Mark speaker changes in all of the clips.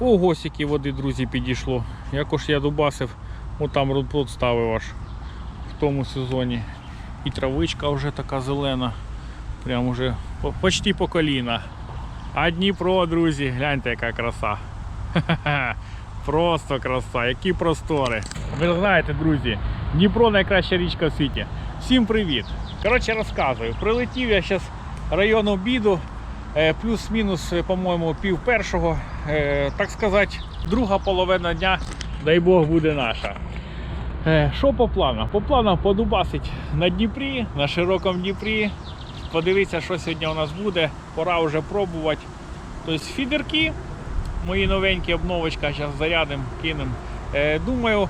Speaker 1: Ого, скільки води, друзі, підійшло. Якось я дубасив, отам родплод ставив аж в тому сезоні. І травичка вже така зелена. Прям уже почти по коліна. А Дніпро, друзі, гляньте, яка краса. Просто краса, які простори. Ви знаєте, друзі, Дніпро найкраща річка в світі. Всім привіт! Коротше, розказую. Прилетів я зараз район обіду, е, плюс-мінус, е, по-моєму, пів першого. Е, Так сказати, друга половина дня, дай Бог, буде наша. Е, Що по плану? По плану подубасить на Дніпрі, на широкому Дніпрі. Подивитися, що сьогодні у нас буде. Пора вже пробувати. Тобто фідерки, мої новенькі обновочка, зараз зарядимо, кинемо. Е, думаю,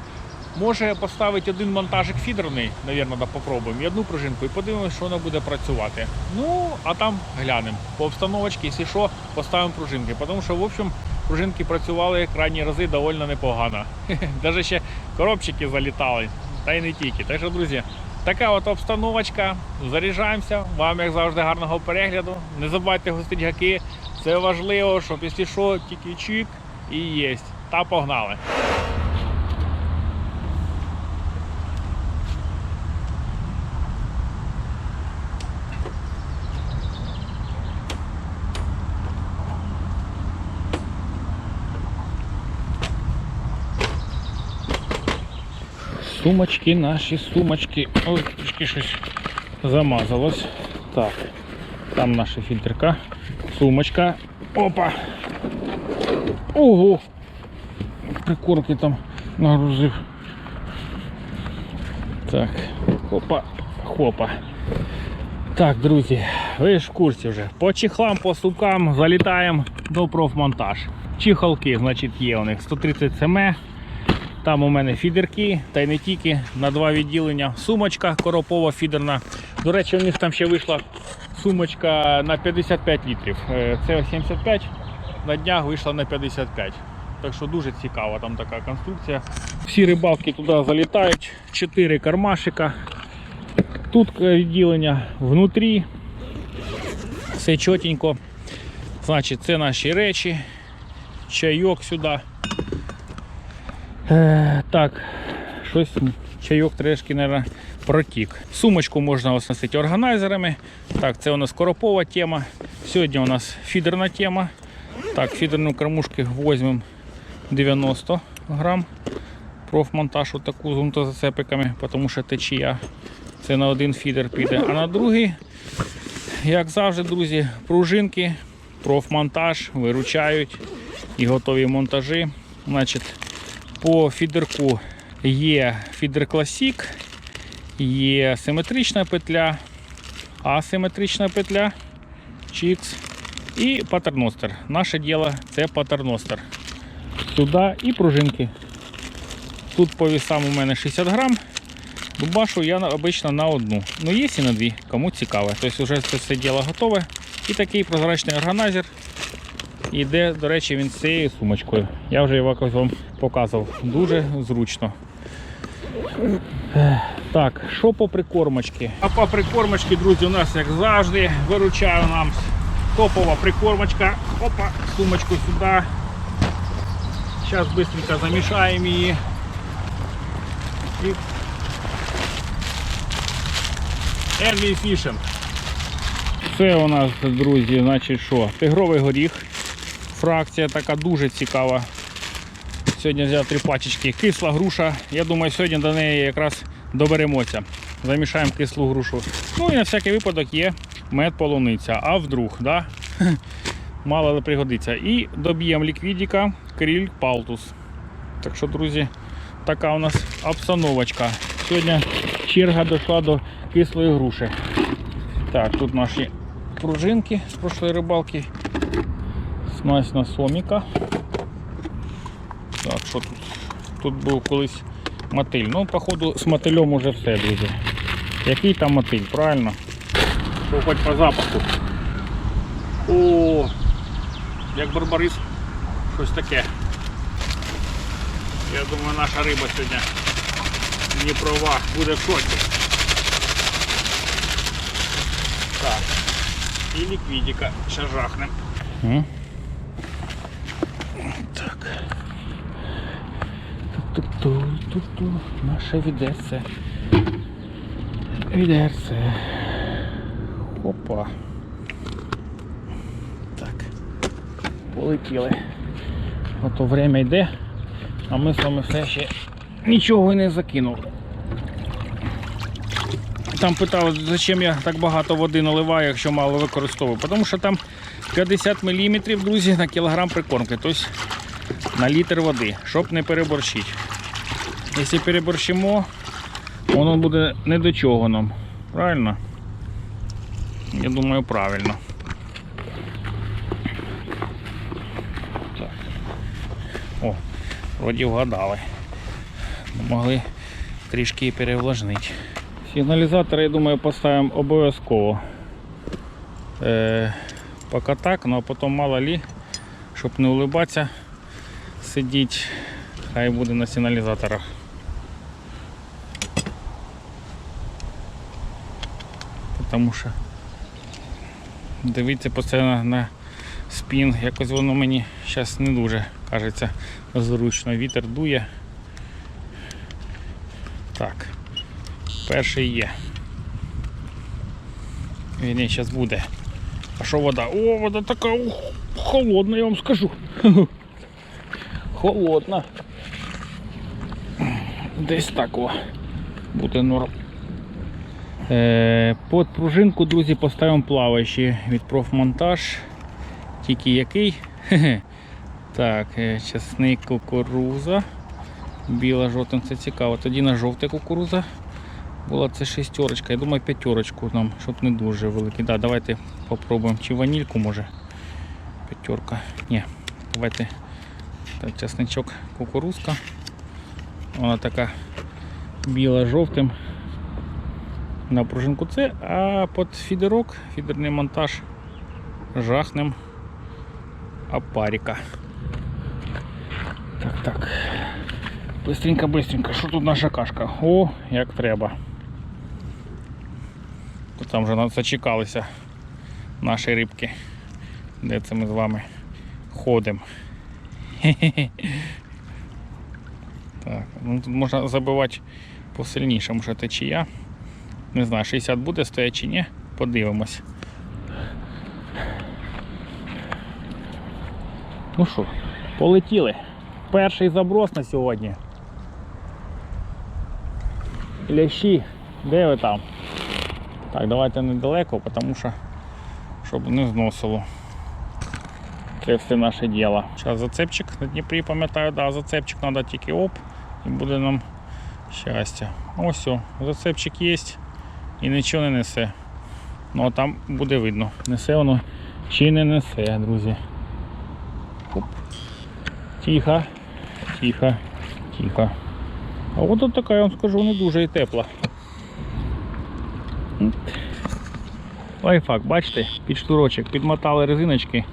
Speaker 1: може поставити один монтажик фідерний, да, попробуємо, і одну пружинку, і подивимося, що вона буде працювати. Ну, а там глянемо. По обстановочці, якщо що, поставимо пружинки. Тому що, в общем, пружинки працювали крайні рази доволі непогано. Навіть ще коробчики залітали, та й не тільки. Так що, друзі, така от обстановочка. Заряджаємося. Вам, як завжди, гарного перегляду. Не забувайте густить гаки. Це важливо, щоб після що, тільки чик і єсть. Та погнали. Сумочки наші, сумочки. Ой, трішки щось замазалось. Так, там наша фільтрка. Сумочка. Опа! Ого! Прикормки там нагрузив. Так, хопа, хопа. Так, друзі, ви ж в курсі вже. По чехлам, по сукам залітаємо до профмонтаж. Чехолки, значить, є у них 130 см. Там у мене фідерки, та й не тільки на два відділення. Сумочка коропова фідерна. До речі, у них там ще вийшла сумочка на 55 літрів. Е, Це 75, на днях вийшла на 55. Так що дуже цікава там така конструкція. Всі рибалки туди залітають, 4 кармашика. Тут е, відділення внутрі. Все чотенько. Значить, це наші речі. Чайок сюди. Е, так, щось чайок трошки, мабуть, протік. Сумочку можна оснастити органайзерами. Так, це у нас коропова тема. Сьогодні у нас фідерна тема. Так, фідерну кормушки візьмемо 90 грам. Профмонтаж таку з грунтозацепиками, тому що течія. Це на один фідер піде. А на другий, як завжди, друзі, пружинки, профмонтаж виручають і готові монтажі. Значить, по фідерку є фідер Classic, є симетрична петля, асиметрична петля, чікс і патерностер. Наше діло це патерностер. Туди і пружинки. Тут по вісам у мене 60 грам. Дубашу я обично на одну. Ну є і на дві, кому цікаво. Тобто вже це все діло готове. І такий прозрачний органайзер. Іде, до речі, він з цією сумочкою. Я вже його якось вам показував. Дуже зручно. Так, що по прикормочці? А по прикормочці, друзі, у нас, як завжди, виручає нам топова прикормочка. Опа, сумочку сюди. Зараз швидко замішаємо її. І... Early Fishing. Це у нас, друзі, значить що? Тигровий горіх. Фракція така дуже цікава. Сьогодні взяв три пачечки. Кисла груша. Я думаю, сьогодні до неї якраз доберемося. Замішаємо кислу грушу. Ну і на всякий випадок є мед полуниця. А вдруг, да? мало ли пригодиться. І доб'ємо ліквідіка кріль палтус. Так що, друзі, така у нас обстановочка. Сьогодні черга дійшла до кислої груші. Так, тут наші пружинки з прошлої рибалки. Снасть на соміка. Так, що тут? Тут був колись мотиль. Ну, походу, з мотилем уже все, друзі. Який там мотиль, правильно? Що хоч по запаху. О, як барбарис. Щось таке. Я думаю, наша риба сьогодні Дніпрова буде в шоці. Так. І ліквідіка. Ще жахнем. Так. Ту-ту-ту. Наше відерце. Відерце. Опа. Так. Полетіли. Ото время йде, а ми з вами все ще нічого не закинули. Там питали, зачем я так багато води наливаю, якщо мало використовую. Тому що там 50 мм, друзі, на кілограм прикормки. Тобто на літр води, щоб не переборщити. Якщо переборщимо, воно буде не до чого нам. Правильно? Я думаю, правильно. Так. О, вроді вгадали. Могли трішки перевлажнити. Сигналізатор, я думаю, поставимо обов'язково. Е, поки так, ну а потім мало лі, щоб не улибатися, сидіть, хай буде на сигналізаторах. Тому що дивіться постійно на спін, якось воно мені зараз не дуже кажеться зручно. Вітер дує. Так. Перший є. Він зараз буде. А що вода? О, вода така холодна, я вам скажу. Холодна. Десь так о. Буде норм. Е, Под пружинку, друзі, поставимо плаваючий від профмонтаж. Тільки який? Хе-хе. Так, е, кукуруза. Біла жовтим це цікаво. Тоді на жовта кукуруза. Була це шестерочка. Я думаю, п'ятерочку нам, щоб не дуже великий. Да, давайте попробуємо. Чи ванільку може. П'ятерка. Ні, давайте так, часничок кукурузка. Вона така біла жовтим. На пружинку це, а під фідерок, фідерний монтаж жахнем апаріка. Так, так. Быстренько, быстренько. Що тут наша кашка? О, як треба. Там вже зачекалися наші рибки. Де це ми з вами ходимо. Так, ну тут можна забивати посильніше, може течія. Не знаю, 60 буде стоять чи ні. Подивимось. Ну що, полетіли. Перший заброс на сьогодні. Лящі, де ви там? Так, давайте недалеко, тому що щоб не зносило. Це все наше діло. Зараз зацепчик на Дніпрі, пам'ятаю, да, зацепчик треба тільки оп і буде нам щастя. Ось все, зацепчик є і нічого не несе. Ну а там буде видно, несе воно чи не несе, друзі. Оп. Тихо, тихо, тихо. А от така, я вам скажу, не дуже і тепла. Лайфхак, бачите, під шнурочок підмотали резиночки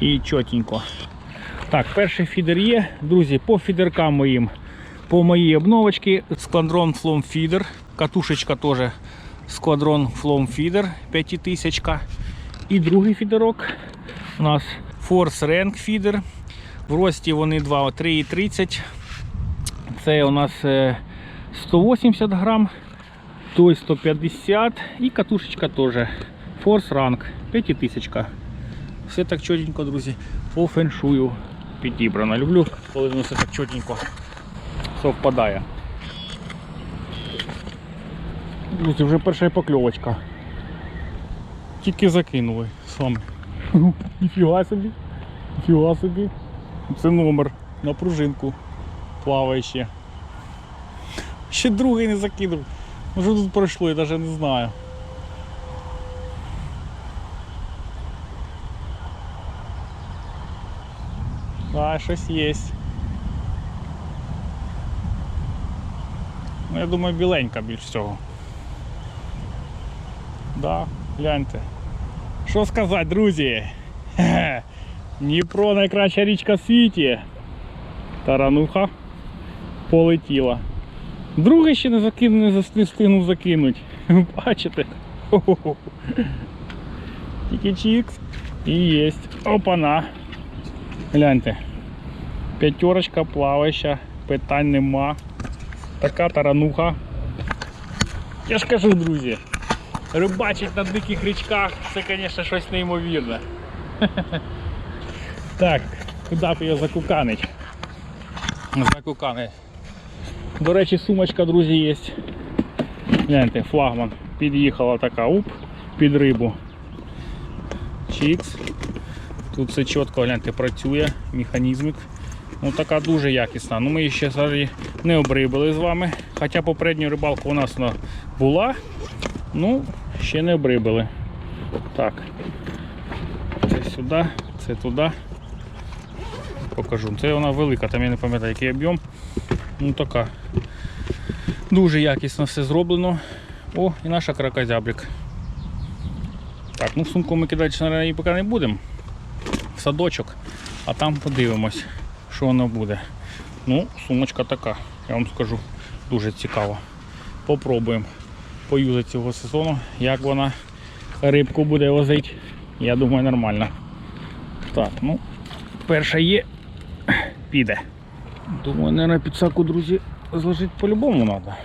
Speaker 1: і чотенько. Так, перший фідер є. Друзі, по фідеркам моїм, по моїй обновочці Сквадрон Flom Feeder. Катушечка теж Сквадрон Flom Feeder 5000. І другий фідерок у нас Force Rank Feeder. В рості вони 2, 3,30. Це у нас е, 180 грам, той 150 і катушечка теж. Force Rank 5000. Все так чотенько, друзі, по феншую підібрано. Люблю, коли воно все так чотенько совпадає. Друзі, вже перша покльовочка. Тільки закинули з. Ніфіга собі. Ніфіга собі. Це номер на пружинку плаває ще. Ще другий не закинув. Ну що тут пройшло, я навіть не знаю. А, щось є. Ну, я думаю, біленька більш всього. Да, гляньте. Що сказати, друзі? Хе-хе. Дніпро найкраща річка в світі. Тарануха полетіла. Другий ще не закинув, не зас- не встигнув закинуть. Бачите? Хо-хо-хо. Тільки чікс. І єсть. Опана. Гляньте. П'ятерочка плаваюча, питань нема. Така тарануха. Я ж кажу, друзі, Рибачить на диких річках це, звісно, щось неймовірне. Так, куди б його закуканить? Закуканить. До речі, сумочка, друзі, є. Гляньте, флагман. Під'їхала така уп під рибу. Чікс. Тут все чітко, гляньте, працює, механізмик. Ну така дуже якісна. Ну ми її ще зараз не обрибали з вами. Хоча попередню рибалку у нас вона була. Ну, ще не обрибали. Так. Це сюди, це туди. Покажу. Це вона велика, там я не пам'ятаю, який об'єм. Ну така. Дуже якісно все зроблено. О, і наша кракозябрик. Так, ну сумку ми кидати, наверное, поки не будемо. В садочок, а там подивимось, що воно буде. Ну, сумочка така, я вам скажу, дуже цікаво. Попробуємо поюзати цього сезону, як вона рибку буде возити. Я думаю, нормально. Так, ну, перша є, піде. Думаю, наверное, підсаку, друзі, зложити по-любому треба.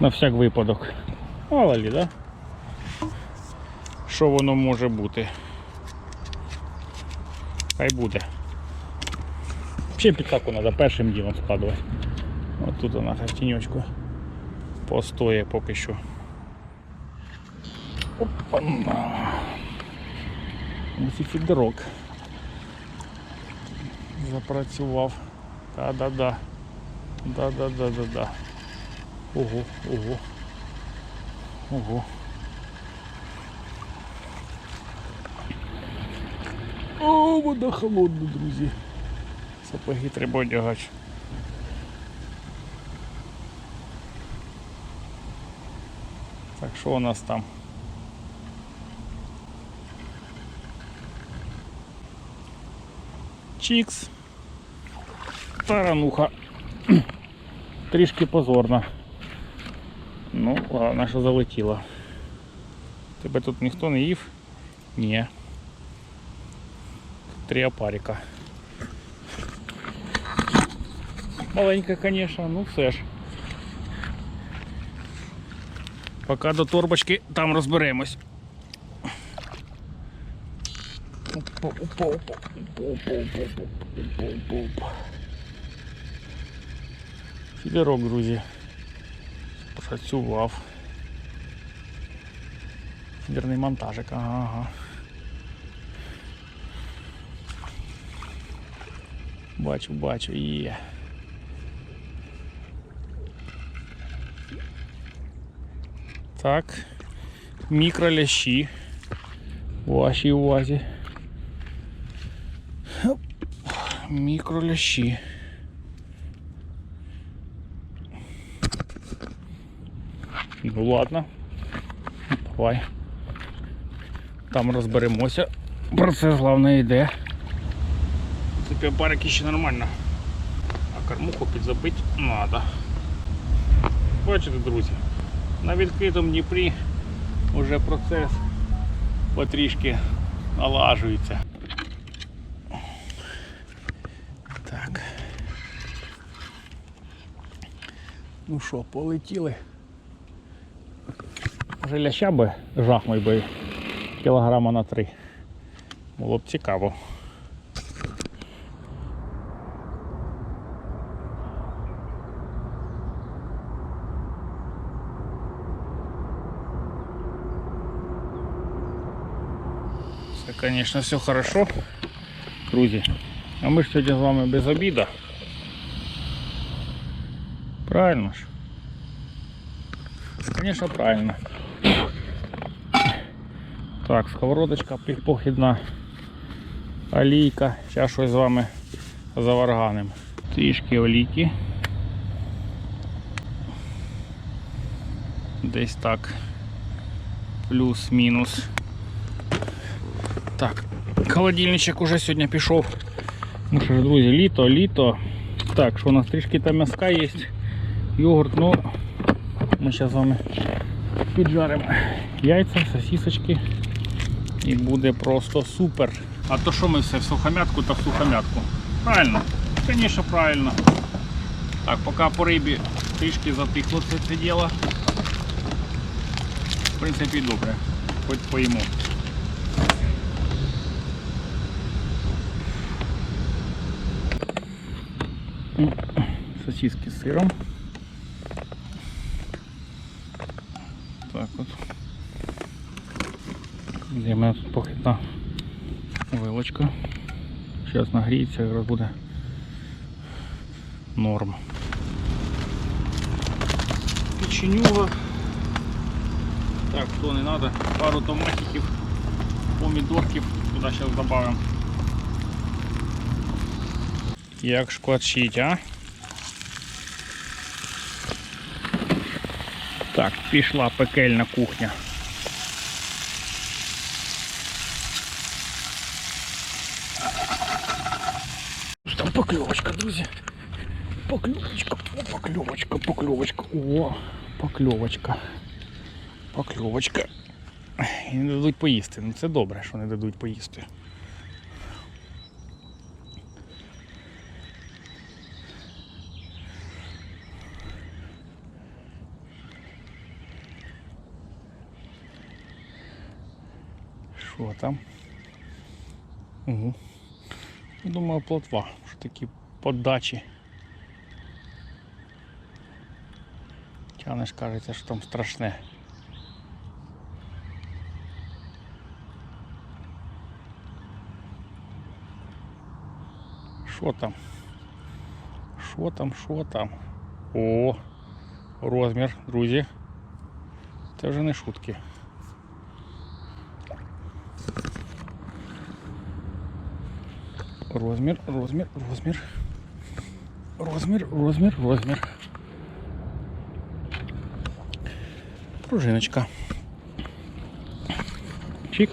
Speaker 1: На всяк випадок. Мало ли, да? Що воно може бути? Хай буде. Ще підсаку треба першим ділом складувати. От тут вона в тіньочку постоє поки що. Опа. Ось і фідерок. Запрацював. Да-да-да. Да-да-да-да-да. Ого, ого. Ого. О, вода холодна, друзі. Сапоги треба одягати. Так, що у нас там? Чікс. Тарануха. Трішки позорна. Ну, ладно, що залетіло. Тебе тут ніхто не їв? Ні. Три опарика. Маленька, конечно, ну все ж. Поки до торбочки там розберемось. Фідерок, друзі. Працював. Фідерний монтажик, ага. ага. Бачу, бачу, є. Так. Мікролящі. У вашій увазі. Мікролящі. Ну ладно. Давай. Там розберемося. Процес головне йде. Це парики ще нормально. А кормуху підзабити треба. Бачите, друзі, на відкритому Дніпрі вже процес потрішки налажується. Так. Ну що, полетіли. Вже ляща би жахнуть би кілограма на три. Було б цікаво. Це, звісно, все хорошо, друзі. А ми ж сьогодні з вами без обіду. Правильно ж? Звісно, правильно. Так, сковородочка похідна, олійка. Зараз щось з вами заварганим. Трішки олійки. Десь так. Плюс-мінус. Так, холодильничок уже сьогодні пішов. Ну що ж, друзі, літо, літо. Так, що у нас трішки там м'яска є. Йогурт, ну ми зараз з вами піджаримо яйця, сосисочки. І буде просто супер. А то що ми все в сухомятку та в сухомятку? Правильно, звісно, правильно. Так, поки по рибі трішки затихло це, це діло. В принципі, добре. Хоч поїмо. Сосиски з сиром. От. Де в мене тут похитна вилочка. Зараз нагріється, якраз буде норм. Печенюга. Так, то не треба. Пару томатиків, помідорків туди зараз додамо. Як шкварчить, а? Так, пішла пекельна кухня. Там покльовочка, друзі. Покльовочка, покльовочка, покльовочка. О, покльовочка. Покльовочка. І не дадуть поїсти. Ну це добре, що не дадуть поїсти. Що там? Угу. Думаю, плотва, що такі подачі. Тянеш, кажеться, що там страшне. Що там? Що там, що там? О, розмір, друзі. Це вже не шутки. Розмір, розмір, розмір. Розмір, розмір, розмір. Пружиночка. Чик.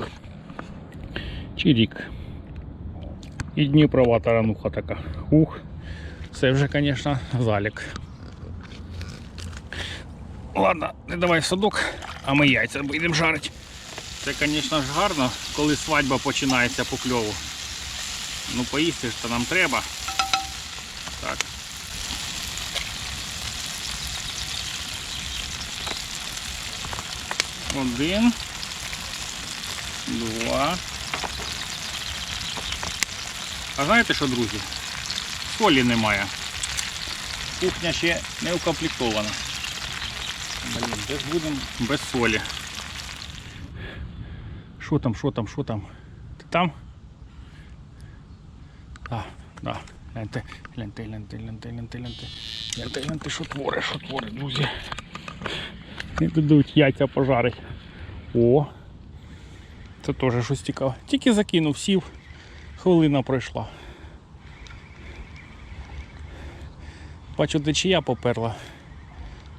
Speaker 1: Чирік. І Дніпрова тарануха така. Ух. Це вже, звісно, залік. Ладно, не давай садок, а ми яйця будемо жарити. Це, звісно ж, гарно, коли свадьба починається по кльову. Ну поїсти ж то нам треба. Так. Один. Два. А знаєте що, друзі? Солі немає. Кухня ще не укомплектована. Блін, де ж будемо без солі. Що там, що там, що там? Ти там? Так, да. Гляньте, гляньте, гляньте, гляньте, гляньте, гляньте. Гляньте, гляньте, що творить, що творить, друзі. Не дадуть яйця пожарить. О! Це теж щось цікаве. Тільки закинув, сів, хвилина пройшла. Бачу, течія поперла.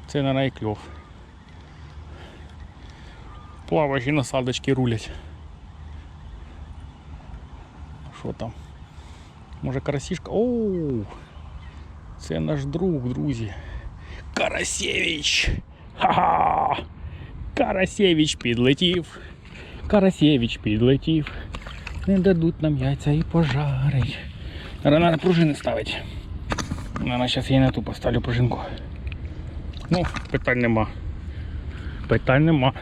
Speaker 1: Це на найкльов. Плаваючі насадочки рулять. Що там? Може карасішка? Оу! Це наш друг, друзі. Карасєвич! Ха-ха! Карасєвич підлетів. Карасєвич підлетів. Не дадуть нам яйця і пожарить. На пружини ставить. Наверно, зараз я на ту поставлю пружинку. Ну, питань нема. Питань нема.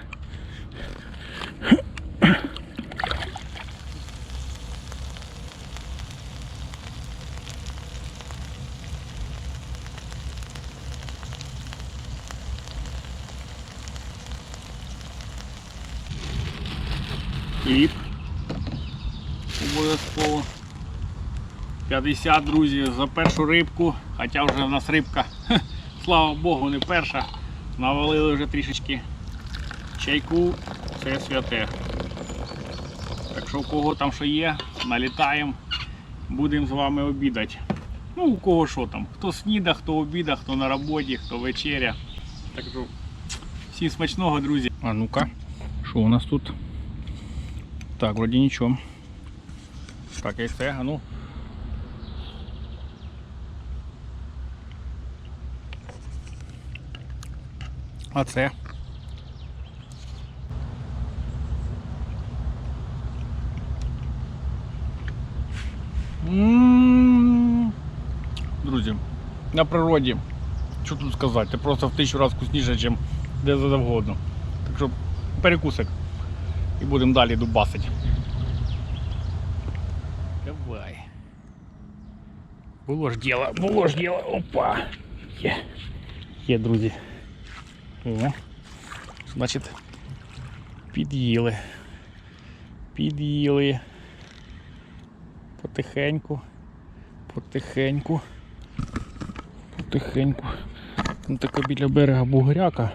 Speaker 1: Хліб. Обов'язково. 50, друзі, за першу рибку. Хоча вже в нас рибка, хе, слава Богу, не перша. Навалили вже трішечки чайку, це святе. Так що у кого там що є, налітаємо, будемо з вами обідати. Ну, у кого що там. Хто сніда, хто обіда, хто на роботі, хто вечеря. Так що всім смачного, друзі. А ну-ка, що у нас тут? Так, вроді нічого. Так, і все, а ну. А це? Друзі, на природі що тут сказати, це просто в тисячу разів вкусніше, ніж де завгодно. Так що перекусик. І будемо далі дубасити. Давай. Було ж діло, було ж діло. Опа. Є. Є, друзі. О. Значить, під'їли. Під'їли. Потихеньку. Потихеньку. Потихеньку. Там така біля берега бугряка.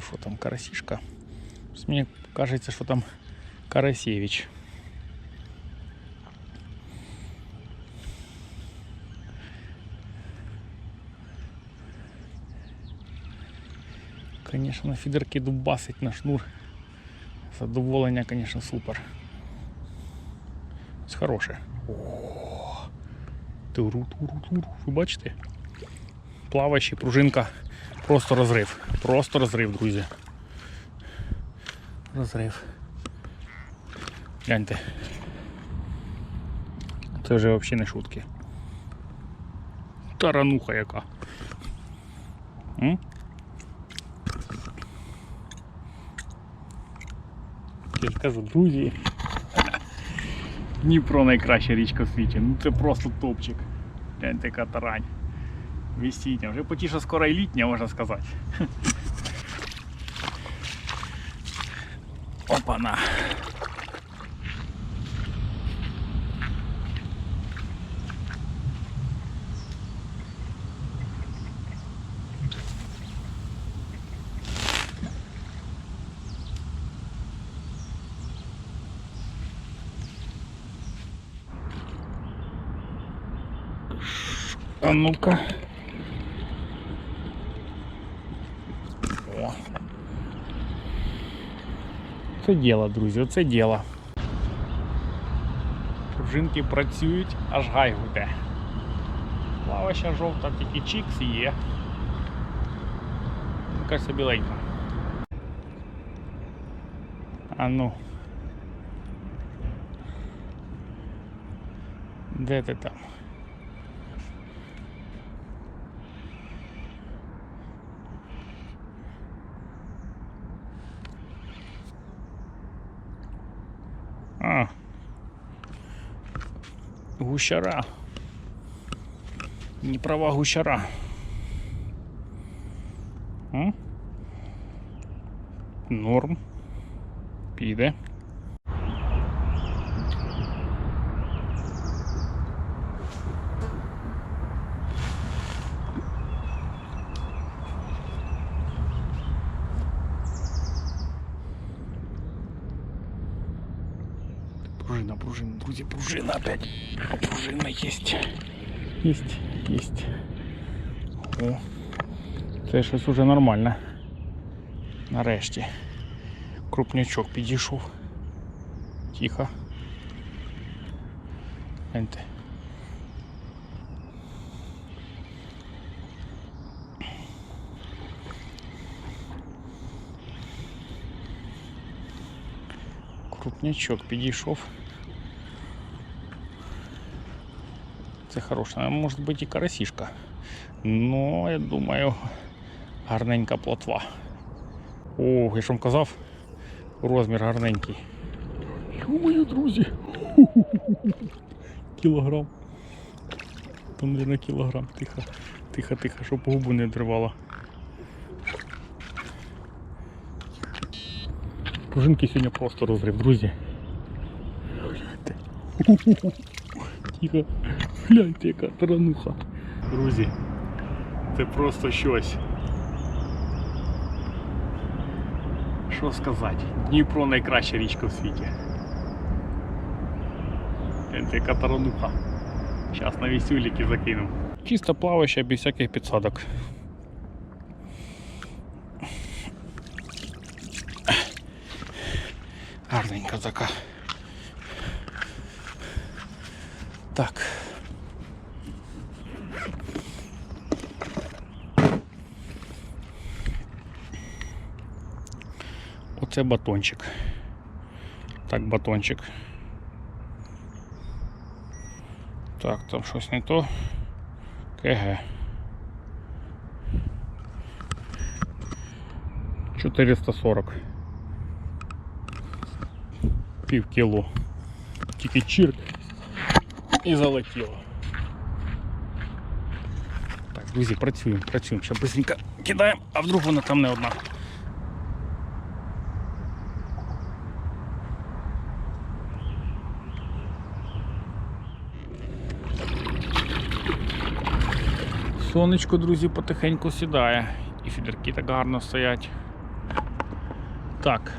Speaker 1: ну що там, карасішка? Щось Мені кажеться, що там Карасєвич. Конечно, на фідерки дубасить на шнур. Задоволення, конечно, супер. Це хороше. О, туру, туру, туру. Ви бачите? Плаваючий пружинка. Просто розрив. Просто розрив, друзі. Розрив. Гляньте. Це вже взагалі не шутки. Тарануха яка. М? Я ж друзі. Дніпро найкраща річка в світі. Ну це просто топчик. Гляньте, яка тарань. Весіння. Вже потіше скоро і літня, можна сказати. Опана. А ну-ка. О. Це діло, друзі, це діло. Пружинки працюють, аж гай гуде. Плаваща жовта, тільки чікс є. Ну, кажеться, біленька. А ну. Де ти там? А. Гущара. Не права гущара. М? Норм. Піде. Пружина, пружина, друзья, пружина опять. А пружина есть. Есть, есть. О, це щось уже нормально. Нарешті. Крупнячок підійшов. Тихо. Гляньте. Крупнячок підійшов. Це хороше. А Може бути і карасішка. Ну, я думаю, гарненька плотва. О, я ж вам казав, розмір гарненький. Мої друзі. Кілограм. Не на кілограм. Тихо, тихо, тихо, щоб губу не дривало. Пружинки сьогодні просто розрив, друзі. Тихо. Гляньте, яка тарануха. Друзі, це просто щось. Що сказати? Дніпро найкраща річка в світі. Гляньте, яка тарануха. Зараз на вісюліки закину. Чисто плаваюча без всяких підсадок. Гарненька така. Так. Оце батончик. Так, батончик. Так, там щось не то. КГ. 440. Пів кіло. Тільки чирк і залетіло. Друзі, працюємо, працюємо. Ще быстренько кидаємо, а вдруг вона там не одна. Сонечко, друзі, потихеньку сідає. І фідерки так гарно стоять. Так.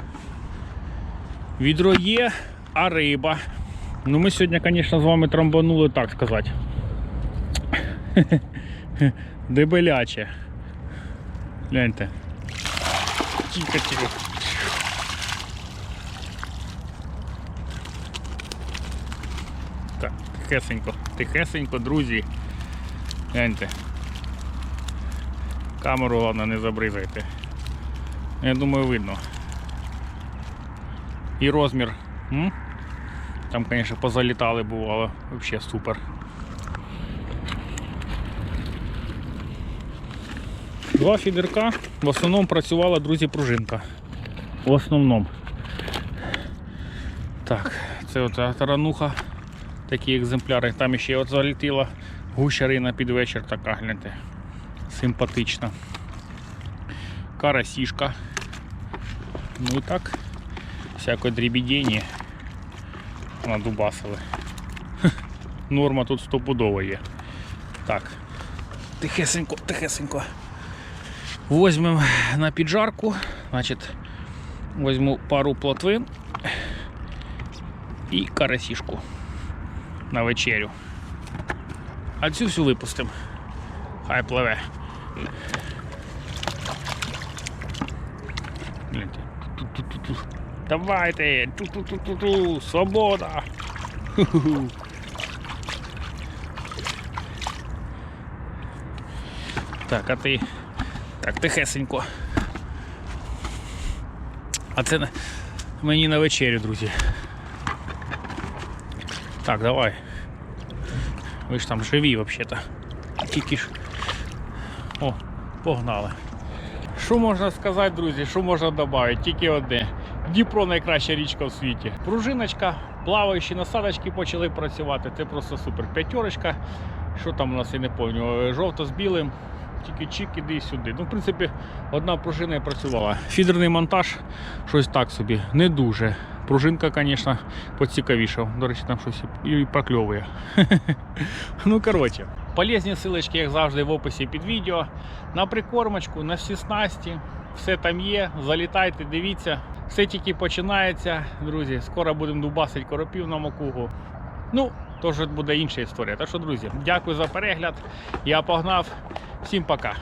Speaker 1: Відро є, а риба. Ну ми сьогодні, звісно, з вами трамбанули, так сказати. Дебеляче. Гляньте. Тихо, тихо. Так, тихесенько, тихесенько, друзі. Гляньте. Камеру головне не забризайте. Я думаю, видно. І розмір. М? Там, звісно, позалітали бувало. Взагалі супер. Два фідерка. В основному працювала, друзі, пружинка. В основному. Так, це от тарануха. Такі екземпляри. Там ще от залетіла гущарина під вечір така, гляньте. Симпатична. Карасішка. Ну і так. Всяке дрібідіння надубасили. Норма тут стопудова є. Так. Тихесенько, тихесенько. Возьмемо на піджарку. Значить, возьму пару плотвин і карасішку на вечерю. А цю всю випустимо. Хай пливе. Давайте! Ту-ту-ту-ту-ту! Свобода! Так, а ти. Так, тихесенько. А це мені на вечерю, друзі. Так, давай. Ви ж там живі взагалі-то. Тільки ж. О, погнали. Що можна сказати, друзі? Що можна додати? Тільки одне. Дніпро найкраща річка в світі. Пружиночка, плаваючі насадочки почали працювати. Це просто супер. П'ятерочка. Що там у нас я не пам'ятаю. Жовто з білим. Тільки чик іди сюди. Ну, в принципі, одна пружина і працювала. Фідерний монтаж, щось так собі, не дуже. Пружинка, звісно, поцікавіша. До речі, там щось і прокльовує. ну, коротше, полезні силочки, як завжди, в описі під відео. На прикормочку, на всі снасті. Все там є. Залітайте, дивіться. Все тільки починається, друзі. Скоро будемо дубасити коропів на макугу. Ну, то вже буде інша історія. Так що, друзі, дякую за перегляд. Я погнав. Всім пока.